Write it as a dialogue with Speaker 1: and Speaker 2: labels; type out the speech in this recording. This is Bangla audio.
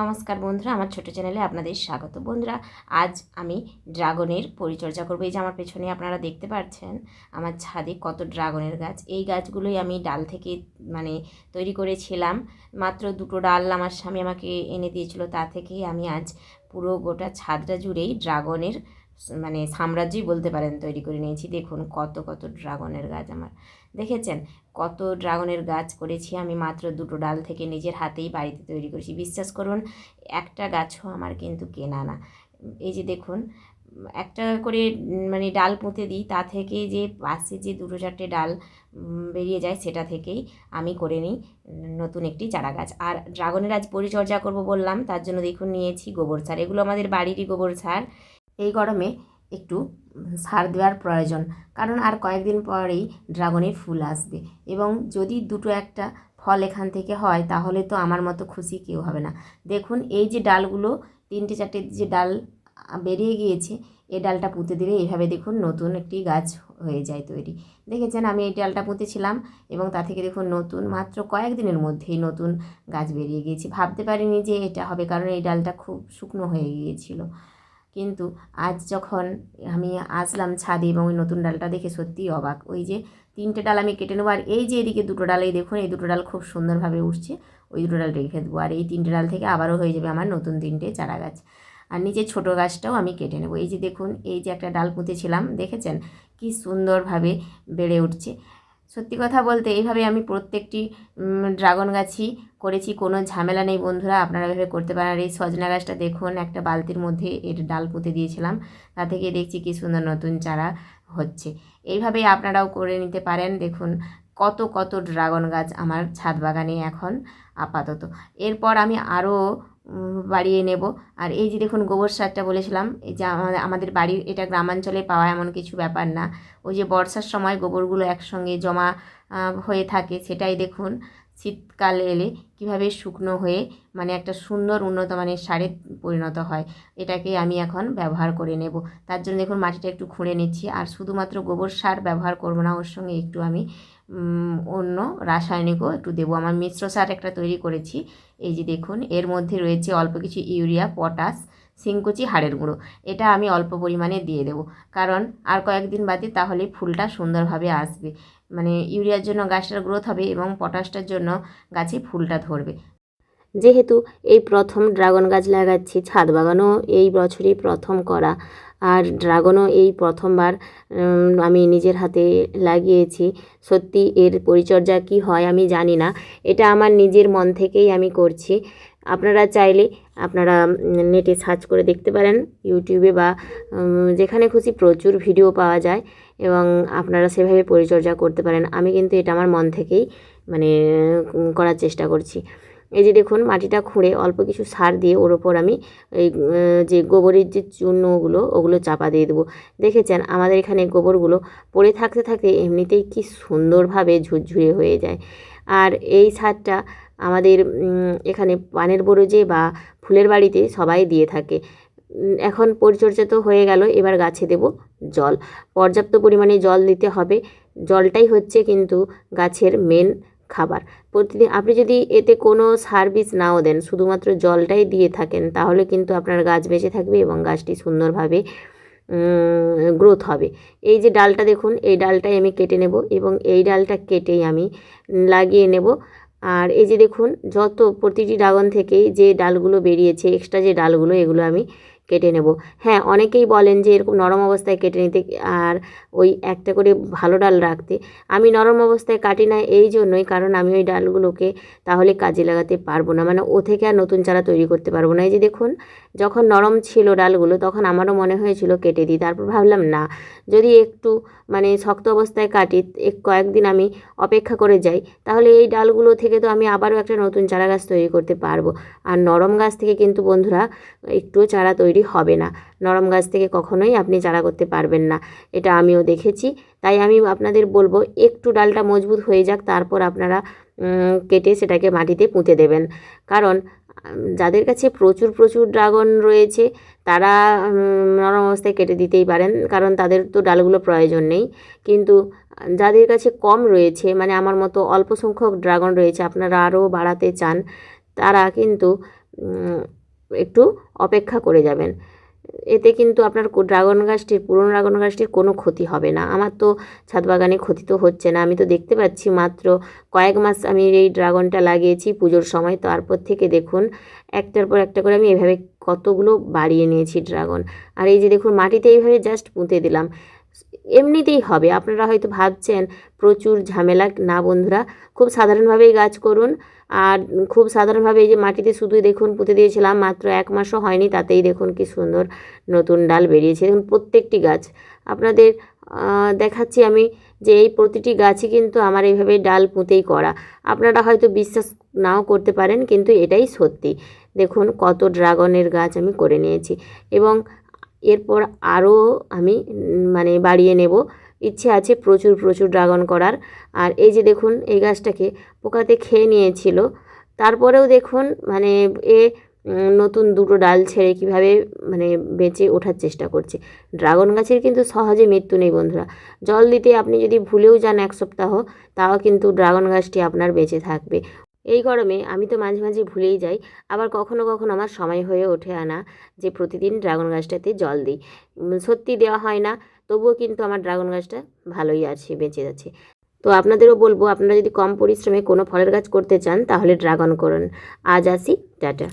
Speaker 1: নমস্কার বন্ধুরা, আমার ছোট চ্যানেলে আপনাদের স্বাগত। বন্ধুরা, আজ আমি ড্রাগনের পরিচর্যা করব। এই যে আমার পেছনে আপনারা দেখতে পাচ্ছেন, আমার ছাদে কত ড্রাগনের গাছ। এই গাছগুলোই আমি ডাল থেকে মানে তৈরি করেছিলাম। মাত্র দুটো ডাল আমার স্বামী আমাকে এনে দিয়েছিল, তা থেকেই আমি আজ পুরো গোটা ছাদটা জুড়েই ড্রাগনের মানে সাম্রাজ্যই বলতে পারেন তৈরি করে নিয়েছি। দেখুন কত কত ড্রাগনের গাছ আমার। দেখেছেন? কত ড্রাগনের গাছ করেছি আমি মাত্র দুটো ডাল থেকে নিজের হাতেই বাড়িতে তৈরি করেছি। বিশ্বাস করুন, একটা গাছও আমার কিন্তু কেনা না। এই যে দেখুন, একটা করে মানে ডাল পুঁতে দিই, তা থেকে যে পাশে যে দুটো চারটে ডাল বেরিয়ে যায় সেটা থেকেই আমি করে নিই নতুন একটি চারা গাছ। আর ড্রাগনের আজ পরিচর্যা করব বললাম, তার জন্য দেখুন নিয়েছি গোবর সার। এগুলো আমাদের বাড়িরই গোবর সার। এই গরমে একটু সার দেওয়ার প্রয়োজন। কারণ আর কয়েকদিন পরেই ড্রাগনের ফুল আসবে। এবং যদি দুটো একটা ফল এখান থেকে হয়, তাহলে তো আমার মতো খুশি কেউ হবে না। দেখুন, এই যে ডালগুলো, তিনটে চারটে যে ডাল বেরিয়ে গিয়েছে, এই ডালটা পুঁতে দিলে এইভাবে দেখুন নতুন একটি গাছ হয়ে যায় তৈরি। দেখেছেন, আমি এই ডালটা পুঁতেছিলাম এবং তা থেকে দেখুন নতুন, মাত্র কয়েকদিনের মধ্যেই নতুন গাছ বেরিয়ে গিয়েছে। ভাবতে পারিনি যে এটা হবে, কারণ এই ডালটা খুব শুকনো হয়ে গিয়েছিল। কিন্তু আজ যখন আমি আসলাম ছাদে এবং ওই নতুন ডালটা দেখে সত্যিই অবাক। ওই যে তিনটে ডাল আমি কেটে নেব, আর এই যে এদিকে দুটো ডাল এই দেখুন, এই দুটো ডাল খুব সুন্দরভাবে উঠছে, ওই দুটো ডাল রেখে দেবো। আর এই তিনটে ডাল থেকে আবারও হয়ে যাবে আমার নতুন তিনটে চারা গাছ। আর নিচে ছোটো গাছটাও আমি কেটে নেব। এই যে দেখুন, এই যে একটা ডাল পুঁতেছিলাম, দেখেছেন? কি সুন্দরভাবে বেড়ে উঠছে। সত্যি কথা বলতে এইভাবে আমি প্রত্যেকটি ড্রাগন গাছই করেছি, কোনো ঝামেলা নেই বন্ধুরা, আপনারা এভাবে করতে পারেন। আর এই সজনা গাছটা দেখুন, একটা বালতির মধ্যে এর ডাল পুঁতে দিয়েছিলাম, তা থেকে দেখছি কি সুন্দর নতুন চারা হচ্ছে। এইভাবেই আপনারাও করে নিতে পারেন, দেখুন কত কত ড্রাগন গাছ আমার ছাদ বাগানে এখন আপাতত। এরপর আমি আরও বাড়িয়ে নেব। আর এই যে দেখুন গোবর সারটা বলেছিলাম, এই যে আমাদের বাড়ির এটা গ্রামাঞ্চলে পাওয়া এমন কিছু ব্যাপার না। ওই যে বর্ষার সময় গোবরগুলো একসঙ্গে জমা হয়ে থাকে, সেটাই দেখুন শীতকাল এলে কীভাবে শুকনো হয়ে মানে একটা সুন্দর উন্নত মানের সারে পরিণত হয়। এটাকে আমি এখন ব্যবহার করে নেব। তার জন্য দেখুন মাটিটা একটু খুঁড়ে নিচ্ছি। আর শুধুমাত্র গোবর সার ব্যবহার করব না, ওর সঙ্গে একটু আমি অন্য রাসায়নিকও একটু দেবো। আমার মিশ্র সার একটা তৈরি করেছি। এই যে দেখুন, এর মধ্যে রয়েছে অল্প কিছু ইউরিয়া, পটাশ সিংকুচি হাড়ের গুঁড়ো। এটা আমি অল্প পরিমাণে দিয়ে দেব। কারণ আর কয়েকদিন বাদে তাহলে ফুলটা সুন্দরভাবে আসবে। মানে ইউরিয়ার জন্য গাছটার গ্রোথ হবে এবং পটাশটার জন্য গাছে ফুলটা ধরবে। যেহেতু এই প্রথম ড্রাগন গাছ লাগাচ্ছি, ছাদ বাগানও এই বছরই প্রথম করা। আর ড্রাগনও এই প্রথমবার আমি নিজের হাতে লাগিয়েছি। সত্যি এর পরিচর্যা কি হয় আমি জানি না। এটা আমার নিজের মন থেকেই আমি করছি। আপনারা চাইলে আপনারা নেটে সার্চ করে দেখতে পারেন ইউটিউবে বা যেখানে খুশি প্রচুর ভিডিও পাওয়া যায় এবং আপনারা সেভাবে পরিচর্যা করতে পারেন। আমি কিন্তু এটা আমার মন থেকেই মানে করার চেষ্টা করছি। এই যে দেখুন, মাটিটা খুঁড়ে অল্প কিছু সার দিয়ে ওর ওপর আমি এই যে গোবরের যে চূর্ণগুলো, ওগুলো চাপা দিয়ে দেবো। দেখেছেন? আমাদের এখানে গোবরগুলো পড়ে থাকতে থাকতে এমনিতেই কি সুন্দরভাবে ঝুরঝুরে হয়ে যায়। আর এই সারটা আমাদের এখানে পানের বরজে বা ফুলের বাড়িতে সবাই দিয়ে থাকে। এখন পরিচর্যা তো হয়ে গেল, এবার গাছে দেব জল। পর্যাপ্ত পরিমাণে জল দিতে হবে। জলটাই হচ্ছে কিন্তু গাছের মেন খাবার। প্রতিদিন আপনি যদি এতে কোনো সার্ভিস নাও দেন, শুধুমাত্র জলটাই দিয়ে থাকেন, তাহলে কিন্তু আপনার গাছ বেঁচে থাকবে এবং গাছটি সুন্দরভাবে গ্রোথ হবে। এই যে ডালটা দেখুন, এই ডালটাই আমি কেটে নেব এবং এই ডালটা কেটেই আমি লাগিয়ে নেব। আর এই যে দেখুন, যত প্রতিটি ড্রাগন থেকেই যে ডালগুলো বেরিয়েছে এক্সট্রা যে ডালগুলো, এগুলো আমি কেটে নেব। হ্যাঁ অনেকেই বলেন যে এরকম নরম অবস্থায় কেটে নিতে আর ওই একটা করে ভালো ডাল রাখতে। আমি নরম অবস্থায় কাটি না এই জন্যই, কারণ আমি ওই ডালগুলোকে তাহলে কাজে লাগাতে পারব না। মানে ও থেকে আর নতুন চারা তৈরি করতে পারব না। এই যে দেখুন যখন নরম ছিল ডালগুলো, তখন আমারও মনে হয়েছিল কেটে দিই। তারপর ভাবলাম, না, যদি একটু মানে শক্ত অবস্থায় কাটি, এক কয়েকদিন আমি অপেক্ষা করে যাই, তাহলে এই ডালগুলো থেকে তো আমি আবারও একটা নতুন চারা গাছ তৈরি করতে পারব। আর নরম গাছ থেকে কিন্তু, বন্ধুরা, একটুও চারা তৈরি হবে না। নরম গাছ থেকে কখনোই আপনি চারা করতে পারবেন না। এটা আমিও দেখেছি। তাই আমি আপনাদের বলব, একটু ডালটা মজবুত হয়ে যাক, তারপর আপনারা কেটে সেটাকে মাটিতে পুঁতে দেবেন। কারণ যাদের কাছে প্রচুর প্রচুর ড্রাগন রয়েছে, তারা নরম অবস্থায় কেটে দিতেই পারেন, কারণ তাদের তো ডালগুলো প্রয়োজন নেই। কিন্তু যাদের কাছে কম রয়েছে মানে আমার মতো অল্প সংখ্যক ড্রাগন রয়েছে, আপনারা আরও বাড়াতে চান, তারা কিন্তু
Speaker 2: একটু অপেক্ষা করে যাবেন। এতে কিন্তু আপনার ড্রাগন গাছটির, পুরনো ড্রাগন গাছটির কোনো ক্ষতি হবে না। আমার তো ছাদ বাগানে ক্ষতি তো হচ্ছে না। আমি তো দেখতে পাচ্ছি মাত্র কয়েক মাস আমি এই ড্রাগনটা লাগিয়েছি পুজোর সময়। তারপর থেকে দেখুন, একটার পর একটা করে আমি এভাবে কতগুলো বাড়িয়ে নিয়েছি ড্রাগন। আর এই যে দেখুন, মাটিতে এইভাবে জাস্ট পুঁতে দিলাম। এমনিতেই হবে। আপনারা হয়তো ভাবছেন, প্রচুর ঝামেলা না বন্ধুরা। খুব সাধারণভাবেই গাছ করুন। আর খুব সাধারণভাবে এই যে মাটিতে শুধুই দেখুন পুঁতে দিয়েছিলাম, মাত্র এক মাসও হয়নি, তাতেই দেখুন কি সুন্দর নতুন ডাল বেরিয়েছে। দেখুন প্রত্যেকটি গাছ। আপনাদের দেখাচ্ছি আমি যে এই প্রতিটি গাছই কিন্তু আমার এইভাবে ডাল পুঁতেই করা। আপনারা হয়তো বিশ্বাস নাও করতে পারেন, কিন্তু এটাই সত্যি। দেখুন কত ড্রাগনের গাছ আমি করে নিয়েছি। এবং এরপর আরও আমি মানে বাড়িয়ে নেব। ইচ্ছে আছে প্রচুর প্রচুর ড্রাগন করার। আর এই যে দেখুন, এই গাছটাকে পোকাতে খেয়ে নিয়েছিল। তারপরেও দেখুন মানে এ নতুন দুটো ডাল ছেড়ে কীভাবে মানে বেঁচে ওঠার চেষ্টা করছে। ড্রাগন গাছের কিন্তু সহজে মৃত্যু নেই, বন্ধুরা। জল দিতে আপনি যদি ভুলেও যান এক সপ্তাহ, তাও কিন্তু ড্রাগন গাছটি আপনার বেঁচে থাকবে। এই গরমে আমি তো মাঝে মাঝে ভুলেই যাই, আবার কখনো কখনো আমার সময় হয়ে ওঠে আনা যে প্রতিদিন ড্রাগন গাছটাতে জল দিই। সত্যি দেওয়া হয় না, তবুও কিন্তু আমার ড্রাগন গাছটা ভালোই আছে, বেঁচে যাচ্ছে। তো আপনাদেরও বলব, আপনারা যদি কম পরিশ্রমে কোনো ফলের গাছ করতে চান, তাহলে ড্রাগন করুন। আজ আসি, টাটা।